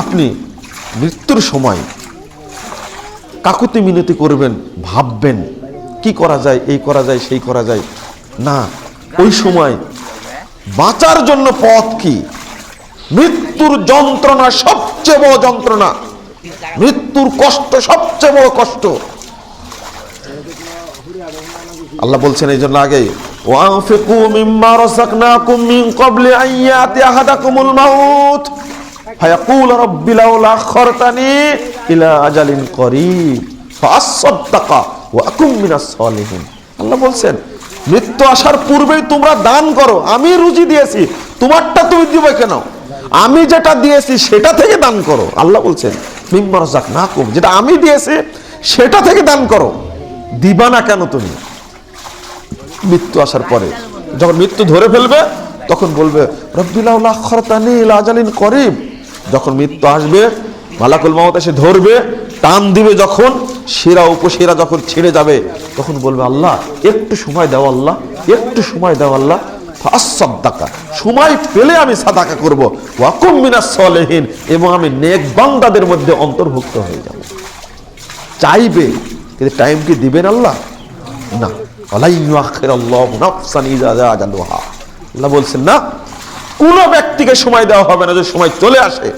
আপনি মৃত্যুর সময় কাকুতি মিনতি করবেন, ভাববেন, কি করা যায়, এই করা যায়, সেই করা যায়। না, ওই সময় বাঁচার জন্য পথ কি? মৃত্যুর যন্ত্রণা সবচেয়ে বড় যন্ত্রণা। মৃত্যুর কষ্ট সবচেয়ে বড় কষ্ট। আল্লাহ বলছেন এই জন্য আগে ওয়ানফিকু মিম্মা রাযাকনাকুম মিন ক্বাবলি আন ইয়াতি আহাদাকুমুল মাউত। ফায়াকুল রাব্বি লাউলা আখরতানি ইলা আজালিন করিব। ফাআসাদদাকা ওয়া আকুম মিনাস সালিহিন। আল্লাহ বলছেন, মৃত্যু আসার পূর্বেই তোমরা দান করো, আমি রুজি দিয়েছি, তোমারটা তুমি দিবে কেন? আমি যেটা দিয়েছি সেটা থেকে দান করো। আল্লাহ বলছেন, মিম্মা রাযাকনাকুম, যেটা আমি দিয়েছি সেটা থেকে দান করো। দিবা না কেন তুমি? মৃত্যু আসার পরে, যখন মৃত্যু ধরে ফেলবে, তখন বলবে রব্বিলাজালিন করিব। যখন মৃত্যু আসবে, মালাকুল মামত এসে ধরবে, টান দিবে যখন শিরা উপশিরা যখন ছেড়ে যাবে, তখন বলবে, আল্লাহ, একটু সময় দাও আল্লাহ, একটু সময় দাও আল্লাহ সময় পেলে আমি সাদাকা করব, ওয়াকুম মিনাস সলেহীন, এবং আমি নেক বান্দাদের মধ্যে অন্তর্ভুক্ত হয়ে যাব। চাইবে, কিন্তু টাইম কি দিবেন আল্লাহ? না। আল্লাহ বলছেন, না কোনো ব্যক্তিকে সময় দেওয়া হবে না যে সময় চলে আসে।